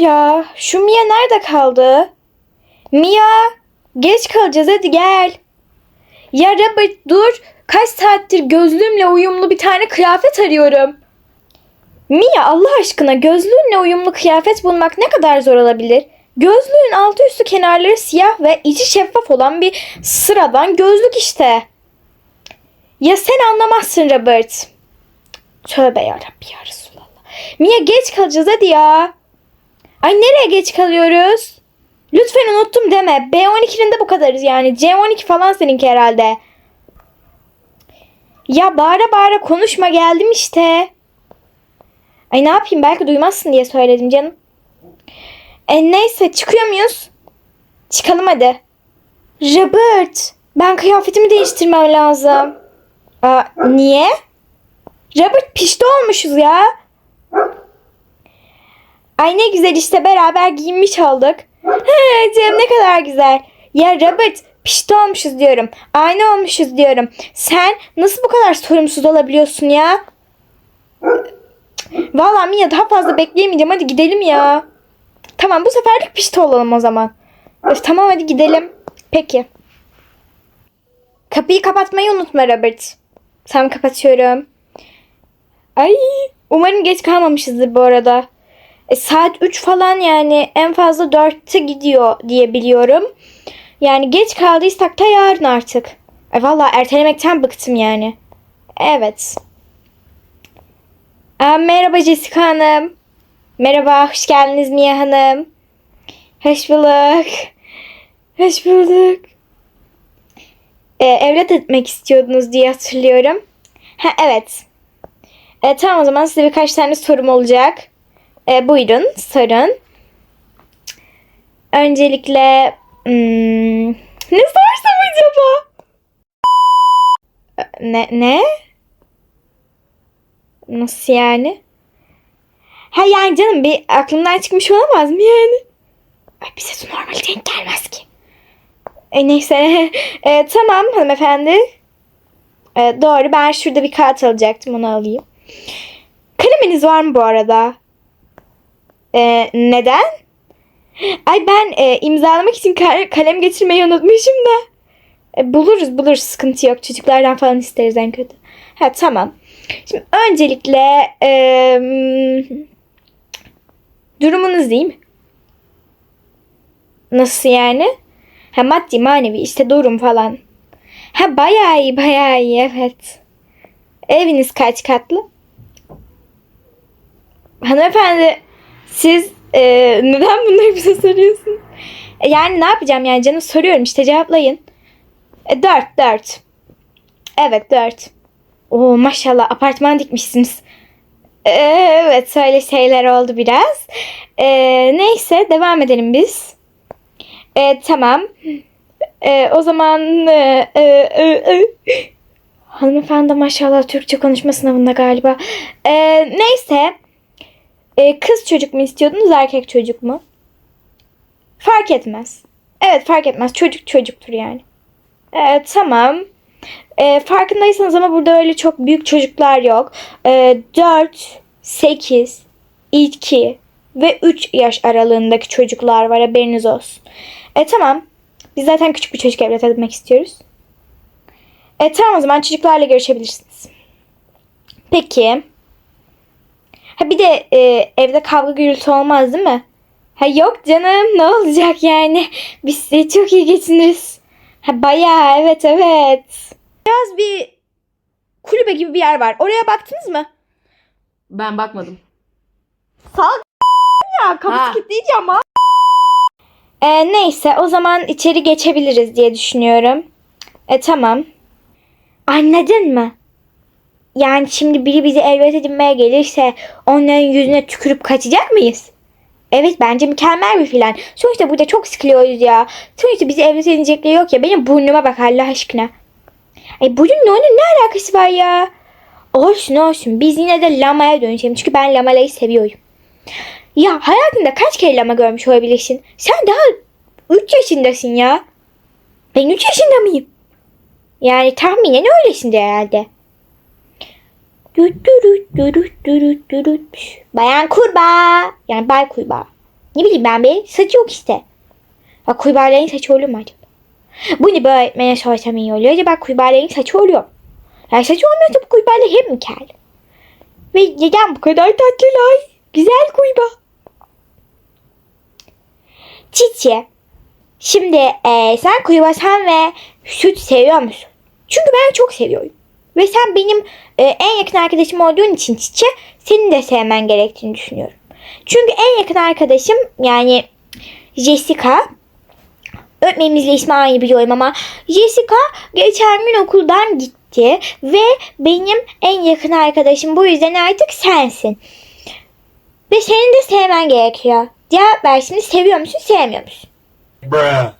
ya. Şu Mia nerede kaldı? Mia geç kalacağız hadi gel. Ya Robert dur. Kaç saattir gözlüğümle uyumlu bir tane kıyafet arıyorum. Mia Allah aşkına gözlüğünle uyumlu kıyafet bulmak ne kadar zor olabilir? Gözlüğün altı üstü kenarları siyah ve içi şeffaf olan bir sıradan gözlük işte. Ya sen anlamazsın Robert. Tövbe yarabbi ya Resulallah. Mia geç kalacağız hadi ya. Ay nereye geç kalıyoruz? Lütfen unuttum deme. B12'nin de bu kadarız yani. C12 falan seninki herhalde. Ya bağıra bağıra konuşma geldim işte. Ay ne yapayım belki duymazsın diye söyledim canım. E neyse çıkıyor muyuz? Çıkalım hadi. Robert ben kıyafetimi değiştirmem lazım. Aa, niye? Robert pişti olmuşuz ya. Ay ne güzel işte beraber giyinmiş olduk. Canım ne kadar güzel. Ya Robert pişti olmuşuz diyorum. Aynı olmuşuz diyorum. Sen nasıl bu kadar sorumsuz olabiliyorsun ya? Vallahi Mia daha fazla bekleyemeyeceğim. Hadi gidelim ya. Tamam bu seferlik pişti olalım o zaman. Tamam hadi gidelim. Peki. Kapıyı kapatmayı unutma Robert. Tamam kapatıyorum. Ay umarım geç kalmamışızdır bu arada. E, saat 3 falan yani en fazla 4'te gidiyor diye biliyorum. Yani geç kaldıysak da yarın artık. E, Valla ertelemekten bıktım yani. Evet. Aa, merhaba Jessica Hanım. Merhaba, hoş geldiniz Mia Hanım. Hoş bulduk. Hoş bulduk. Ee, evlat etmek istiyordunuz diye hatırlıyorum. Ha evet. Ee, tamam o zaman size birkaç tane sorum olacak. Ee, buyurun sorun. Öncelikle hmm, ne sorsam acaba? Ee, Ne ne? Nasıl yani? Ha yani canım bir aklımdan çıkmış olamaz mı yani? Ay bize su normal denk gelmez ki. E, neyse. E, tamam hanımefendi. E, doğru ben şurada bir kağıt alacaktım onu alayım. Kaleminiz var mı bu arada? E, neden? Ay ben e, imzalamak için ka- kalem getirmeyi unutmuşum da. E, buluruz buluruz sıkıntı yok. Çocuklardan falan isteriz en kötü. Ha tamam. Şimdi öncelikle e, durumunuz değil mi? Nasıl yani? Ha maddi manevi işte durum falan. Ha bayağı iyi bayağı iyi evet. Eviniz kaç katlı? Hanımefendi siz e, neden bunları bize soruyorsun? E, yani ne yapacağım yani canım soruyorum işte cevaplayın. E, dört dört. Evet dört. Oo maşallah apartman dikmişsiniz. E, evet öyle şeyler oldu biraz. E, neyse devam edelim biz. E, tamam. E, o zaman e, e, e, e. hanımefendi maşallah Türkçe konuşma sınavında galiba. E, neyse. E, kız çocuk mu istiyordunuz erkek çocuk mu? Fark etmez. Evet fark etmez. Çocuk çocuktur yani. E, tamam. E, farkındaysanız ama burada öyle çok büyük çocuklar yok. E, 4, 8, 2 ve 3 yaş aralığındaki çocuklar var haberiniz olsun. E tamam. Biz zaten küçük bir çocuk evlat edinmek istiyoruz. E tamam o zaman çocuklarla görüşebilirsiniz. Peki. Ha bir de e, evde kavga gürültü olmaz değil mi? Ha yok canım ne olacak yani. Biz size çok iyi geçiniriz. Ha bayağı evet evet. Biraz bir kulübe gibi bir yer var. Oraya baktınız mı? Ben bakmadım. Sal ya kapısı Ha. kilitleyici ama. E, neyse o zaman içeri geçebiliriz diye düşünüyorum. E tamam. Anladın mı? Yani şimdi biri bizi evlat edinmeye gelirse onların yüzüne tükürüp kaçacak mıyız? Evet bence mükemmel bir plan. Sonuçta burada çok sıkılıyoruz ya. Sonuçta bizi evlat edinecekleri yok ya. Benim burnuma bak Allah aşkına. Ay burnunla onun ne alakası var ya? Olsun olsun. Biz yine de lamaya dönüşelim. Çünkü ben lamalayı seviyorum. Ya hayatında kaç kere lama görmüş olabilirsin? Sen daha 3 yaşındasın ya. Ben 3 yaşında mıyım? Yani tahminen öylesin de herhalde. Düt dürüt dürüt dürüt dürüt. Bayan kurbağa. Yani bay kurbağa. Ne bileyim ben be. Saçı yok işte. Bak kuybağaların saçı olur mu acaba? Bunu bir öğretmene sorsam iyi oluyor. Acaba kuybağaların saçı oluyor? Yani saçı olmuyorsa bu kuybağalar hep mi kel? Ve neden bu kadar tatlılar? Güzel kuyba. Çiçi. Şimdi eee, sen kuybasan ve süt seviyor musun? Çünkü ben çok seviyorum. Ve sen benim e, en yakın arkadaşım olduğun için Çiçi senin de sevmen gerektiğini düşünüyorum. Çünkü en yakın arkadaşım yani Jessica. Öğretmenimizle ismi aynı biliyorum ama Jessica geçen gün okuldan gitti ve benim en yakın arkadaşım bu yüzden artık sensin. Ve senin de sevmen gerekiyor. Cevap ver şimdi seviyor musun sevmiyor musun? Bruh.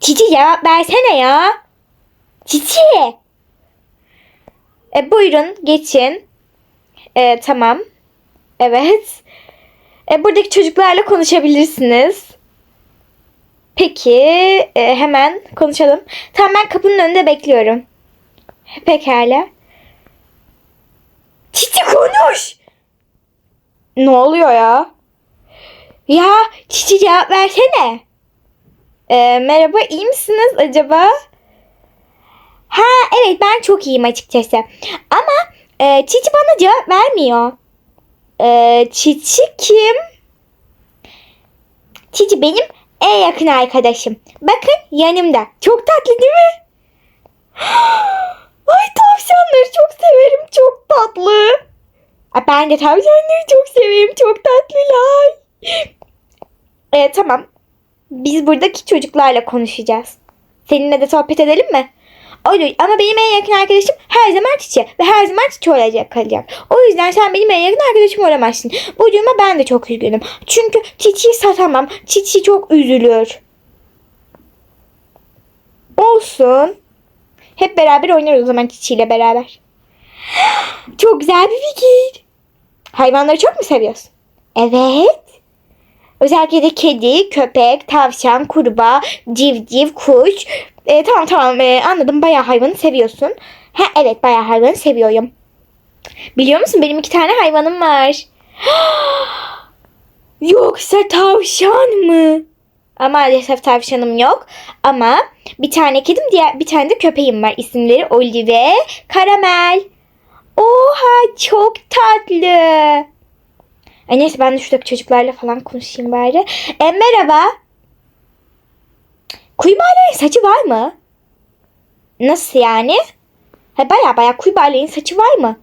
Cici cevap versene ya. Cici. E, buyurun geçin. E, tamam. Evet. E, buradaki çocuklarla konuşabilirsiniz. Peki e, hemen konuşalım. Tamam ben kapının önünde bekliyorum. Pekala. Cici konuş. Ne oluyor ya? Ya Cici cevap versene. Ee, merhaba, iyi misiniz acaba? Ha, evet ben çok iyiyim açıkçası. Ama e, Çiçi bana cevap vermiyor. E, Çiçi kim? Çiçi benim en yakın arkadaşım. Bakın yanımda. Çok tatlı değil mi? Ay tavşanları çok severim. Çok tatlı. Ben de tavşanları çok severim. Çok tatlılar. E, tamam. Biz buradaki çocuklarla konuşacağız. Seninle de sohbet edelim mi? Olur ama benim en yakın arkadaşım her zaman Çiçi ve her zaman Çiçi olacak kalacak. O yüzden sen benim en yakın arkadaşım olamazsın. Bu duruma ben de çok üzgünüm. Çünkü Çiçi'yi satamam. Çiçi çok üzülür. Olsun. Hep beraber oynarız o zaman Çiçi ile beraber. Çok güzel bir fikir. Hayvanları çok mu seviyorsun? Evet. Özellikle de kedi, köpek, tavşan, kurbağa, civciv, kuş. E, tamam tamam e, anladım bayağı hayvanı seviyorsun. Ha evet bayağı hayvanı seviyorum. Biliyor musun benim iki tane hayvanım var. Yoksa tavşan mı? Ama maalesef tavşanım yok. Ama bir tane kedim diğer bir tane de köpeğim var. İsimleri Oli ve Karamel. Oha çok tatlı. Ay neyse ben de şuradaki çocuklarla falan konuşayım bari. E, merhaba. Kuybağaların saçı var mı? Nasıl yani? Ha, baya baya kuybağaların saçı var mı?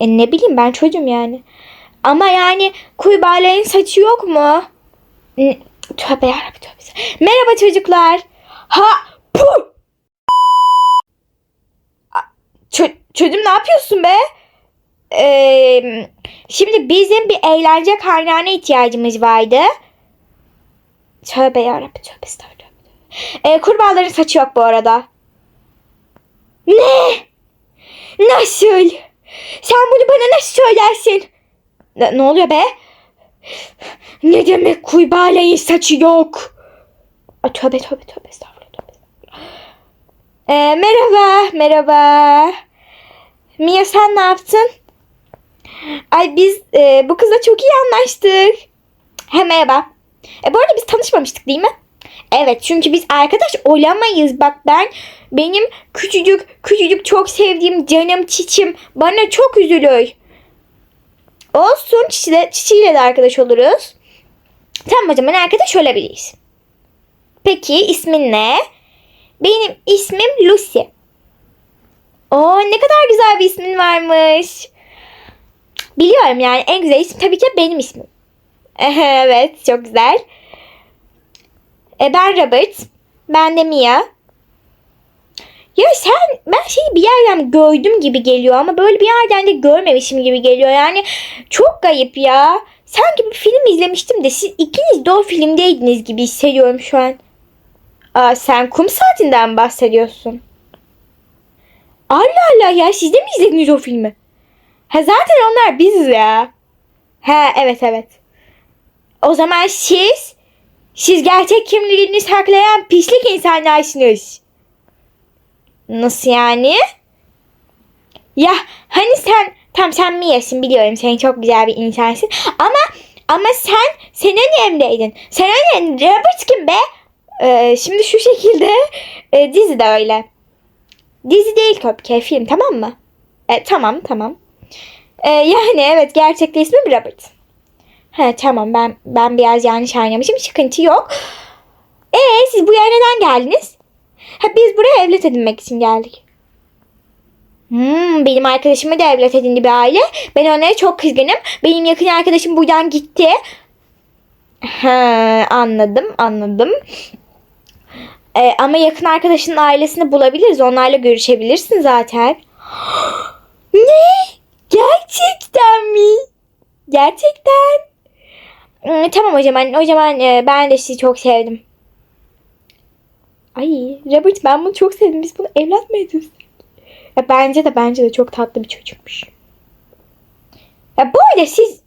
E ne bileyim ben çocuğum yani. Ama yani kuybağaların saçı yok mu? N- Tövbe yarabbim tövbe. Merhaba çocuklar. Ha pu. Çö- çocuğum ne yapıyorsun be? Ee, şimdi bizim bir eğlence kaynağına ihtiyacımız vardı. Tövbe yarabbim tövbe estağfurullah. Ee, kurbağaların saçı yok bu arada. Ne? Nasıl? Sen bunu bana nasıl söylersin? Ne, ne oluyor be? Ne demek kurbağaların saçı yok? Ay, tövbe tövbe tövbe estağfurullah. Tövbe. Ee, merhaba merhaba. Mia sen ne yaptın? Ay biz e, bu kızla çok iyi anlaştık. He merhaba. E bu arada biz tanışmamıştık değil mi? Evet çünkü biz arkadaş olamayız. Bak ben benim küçücük küçücük çok sevdiğim canım çiçim bana çok üzülür. Olsun çiçiyle, çiçiyle de arkadaş oluruz. Tamam o zaman arkadaş olabiliriz. Peki ismin ne? Benim ismim Lucy. Oo ne kadar güzel bir ismin varmış. Biliyorum yani en güzel isim tabii ki benim ismim. evet çok güzel. E, ben Robert. Ben de Mia. Ya sen ben şeyi bir yerden gördüm gibi geliyor ama böyle bir yerden de görmemişim gibi geliyor. Yani çok kayıp ya. Sanki bir film izlemiştim de siz ikiniz de o filmdeydiniz gibi hissediyorum şu an. Aa, sen kum saatinden bahsediyorsun. Allah Allah ya siz de mi izlediniz o filmi? Ha zaten onlar biziz ya. Ha evet evet. O zaman siz siz gerçek kimliğini saklayan pislik insanlarsınız. Nasıl yani? Ya hani sen Tamam sen Mia'sın biliyorum. Sen çok güzel bir insansın. Ama ama sen sen önemliydin. Sen önemli. Robert kim be? Ee, şimdi şu şekilde e, dizi de öyle. Dizi değil Köpke film tamam mı? E, tamam tamam. E, yani evet gerçekte ismi Robert. He tamam ben ben biraz yanlış anlamışım. Sıkıntı yok. E siz bu yere neden geldiniz? Ha biz buraya evlat edinmek için geldik. Hmm, benim arkadaşımı da evlat edindi bir aile. Ben onlara çok kızgınım. Benim yakın arkadaşım buradan gitti. Ha, anladım anladım. Ee, ama yakın arkadaşının ailesini bulabiliriz. Onlarla görüşebilirsin zaten. ne? Gerçekten mi? Gerçekten. Hmm, tamam o zaman. O zaman e, ben de sizi çok sevdim. Ay Robert ben bunu çok sevdim. Biz bunu evlat mı ediyoruz? Ya bence de bence de çok tatlı bir çocukmuş. Ya bu arada siz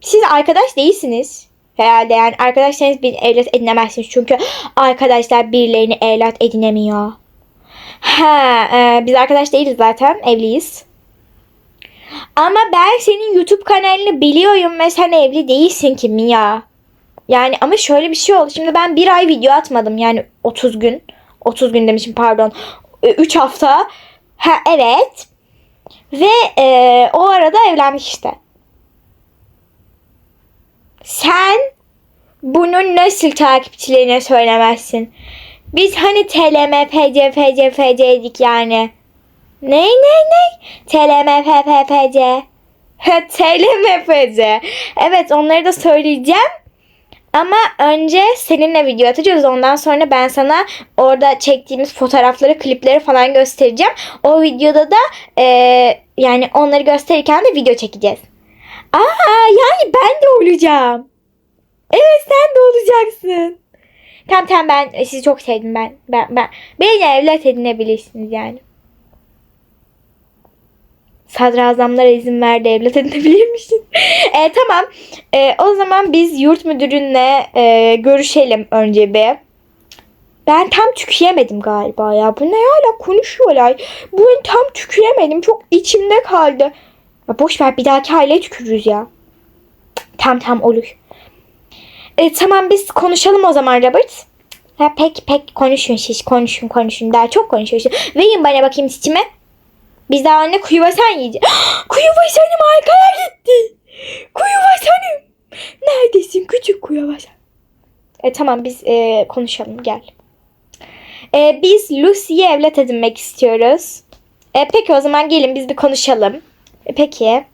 siz arkadaş değilsiniz. Herhalde yani arkadaşlarınız bir evlat edinemezsiniz. Çünkü arkadaşlar birilerini evlat edinemiyor. Ha, e, biz arkadaş değiliz zaten. Evliyiz. Ama ben senin YouTube kanalını biliyorum ve sen evli değilsin ki Mia. Yani ama şöyle bir şey oldu. Şimdi ben bir ay video atmadım. Yani 30 gün. 30 gün demişim pardon. 3 hafta. Ha evet. Ve e, o arada evlendik işte. Sen bunu nasıl takipçilerine söylemezsin? Biz hani TLM, PC, FC, FC'ydik yani. Ne ne ne? TLM, PPPC. TLM, PC. Evet onları da söyleyeceğim. Ama önce seninle video atacağız. Ondan sonra ben sana orada çektiğimiz fotoğrafları, klipleri falan göstereceğim. O videoda da eee, yani onları gösterirken de video çekeceğiz. Aa yani ben de olacağım. Evet sen de olacaksın. Tamam tamam ben sizi çok sevdim ben. Ben, ben beni evlat edinebilirsiniz yani. Sadrazamlara izin verdi evlat edinebilirmişsin. e, tamam. E, o zaman biz yurt müdürünle e, görüşelim önce bir. Ben tam tüküremedim galiba ya. Bu ne hala konuşuyorlar. Ben tam tüküremedim. Çok içimde kaldı. Ya boş ver bir dahaki aileye tükürürüz ya. Tam tam olur. E, tamam biz konuşalım o zaman Robert. Ha, pek pek konuşun siz konuşun konuşun daha çok konuşuyorsunuz. Verin bana bakayım çiçimi. Biz daha anne kuyu basan yiyeceğiz. kuyu basanım arkaya gitti. Kuyu basanım. Neredesin küçük kuyu basan? E, tamam biz e, konuşalım gel. E, biz Lucy'yi evlat edinmek istiyoruz. E, peki o zaman gelin biz bir konuşalım. E, peki.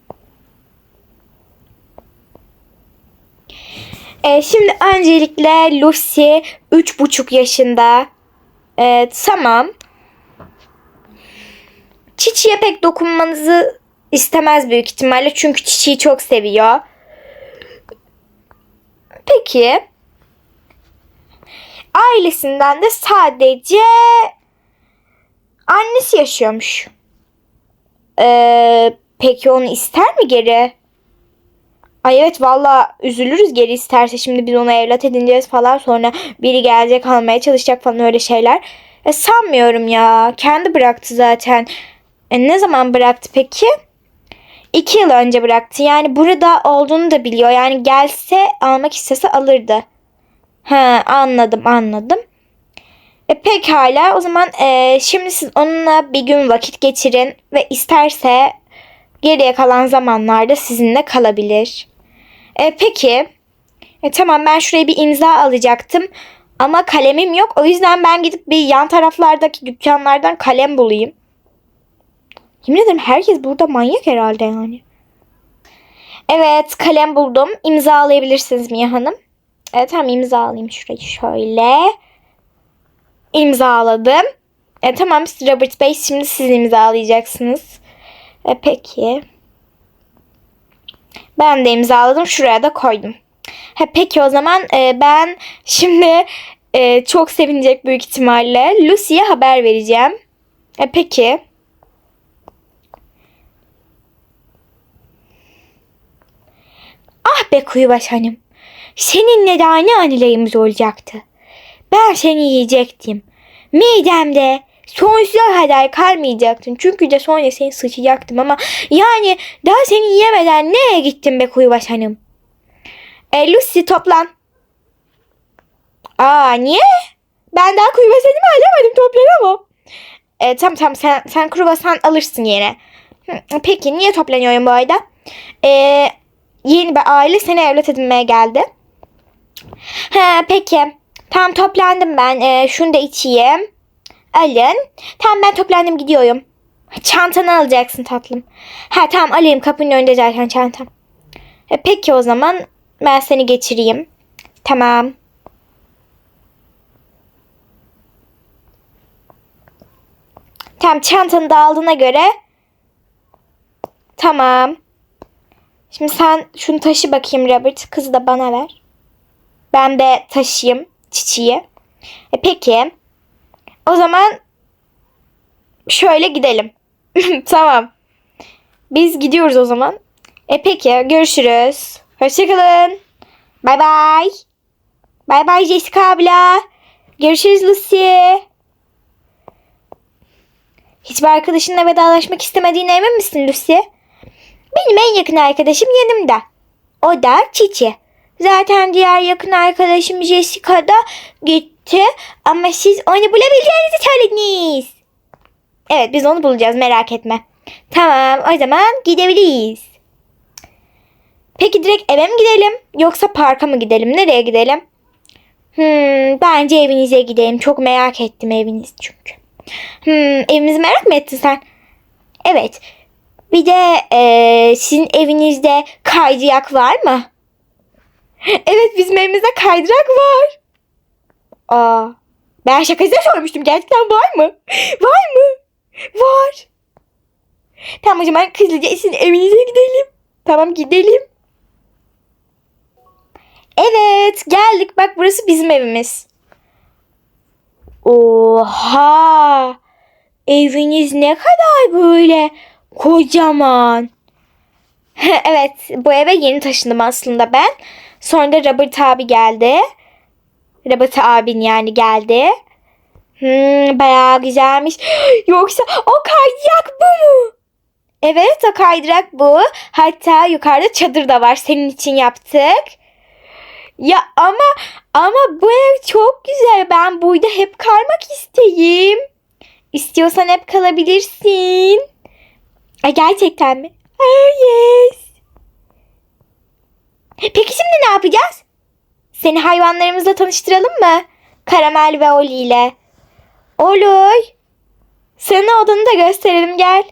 E, şimdi öncelikle Lucy üç buçuk yaşında. E, tamam. Çiçi'ye pek dokunmanızı istemez büyük ihtimalle. Çünkü Çiçi'yi çok seviyor. Peki. Ailesinden de sadece annesi yaşıyormuş. Ee, peki onu ister mi geri? Ay evet valla üzülürüz geri isterse şimdi biz onu evlat edineceğiz falan sonra biri gelecek almaya çalışacak falan öyle şeyler. E, sanmıyorum ya. Kendi bıraktı zaten. E, ne zaman bıraktı peki? İki yıl önce bıraktı. Yani burada olduğunu da biliyor. Yani gelse almak istese alırdı. Ha anladım anladım. E, pekala o zaman e, şimdi siz onunla bir gün vakit geçirin ve isterse geriye kalan zamanlarda sizinle kalabilir. E, peki. E, tamam ben şuraya bir imza alacaktım. Ama kalemim yok. O yüzden ben gidip bir yan taraflardaki dükkanlardan kalem bulayım. Yemin ederim herkes burada manyak herhalde yani. Evet kalem buldum. İmzalayabilirsiniz Mia Hanım. Evet tamam imzalayayım şurayı şöyle. İmzaladım. E, tamam Robert Bey şimdi siz imzalayacaksınız. E, peki. Ben de imzaladım. Şuraya da koydum. Ha, peki o zaman e, ben şimdi e, çok sevinecek büyük ihtimalle Lucy'ye haber vereceğim. E, peki. Ah be Kuyubaş Hanım. Seninle de aynı anılarımız olacaktı. Ben seni yiyecektim. Midemde sonsuza kadar kalmayacaktın. Çünkü de sonra seni sıçacaktım ama yani daha seni yiyemeden nereye gittin be Kuybaş Hanım? E, Lucy toplan. Aa niye? Ben daha kruvasanımı alamadım toplanamam. E, tamam tamam sen, sen kruvasan alırsın yine. Peki niye toplanıyorum bu arada? E, yeni bir aile seni evlat edinmeye geldi. Ha, peki. Tamam toplandım ben. E, şunu da içeyim. Alın. Tamam ben toplandım gidiyorum. Çantanı alacaksın tatlım. Ha tamam alayım kapının önünde zaten çantam. E, peki o zaman ben seni geçireyim. Tamam. Tamam çantanı da aldığına göre. Tamam. Şimdi sen şunu taşı bakayım Robert. Kızı da bana ver. Ben de taşıyayım çiçeği. E peki. O zaman şöyle gidelim. tamam. Biz gidiyoruz o zaman. E peki görüşürüz. Hoşçakalın. Bay bay. Bay bay Jessica abla. Görüşürüz Lucy. Hiçbir arkadaşınla vedalaşmak istemediğine emin misin Lucy? Benim en yakın arkadaşım yanımda. O da Çiçi. Zaten diğer yakın arkadaşım Jessica da gitti. Ama siz onu bulabileceğinizi söylediniz. Evet biz onu bulacağız merak etme. Tamam o zaman gidebiliriz. Peki direkt eve mi gidelim yoksa parka mı gidelim? Nereye gidelim? Hmm, bence evinize gidelim. Çok merak ettim eviniz çünkü. Hmm, evimizi merak mı ettin sen? Evet. Bir de eee, sizin evinizde kaydırak var mı? Evet bizim evimizde kaydırak var. Aa, ben şakasına sormuştum. Gerçekten var mı? Var mı? Var. Tamam o zaman hızlıca sizin evinize gidelim. Tamam gidelim. Evet geldik. Bak burası bizim evimiz. Oha! Eviniz ne kadar böyle kocaman. evet, bu eve yeni taşındım aslında ben. Sonra da Robert abi geldi. Robert abin yani geldi. Hmm, bayağı güzelmiş. Yoksa o kaydırak bu mu? Evet, o kaydırak bu. Hatta yukarıda çadır da var. Senin için yaptık. Ya ama ama bu ev çok güzel. Ben burada hep kalmak isteyeyim. İstiyorsan hep kalabilirsin. Ay gerçekten mi? Oh yes. Peki şimdi ne yapacağız? Seni hayvanlarımızla tanıştıralım mı? Karamel ve Oli ile. Olur. Sana odanı da gösterelim gel.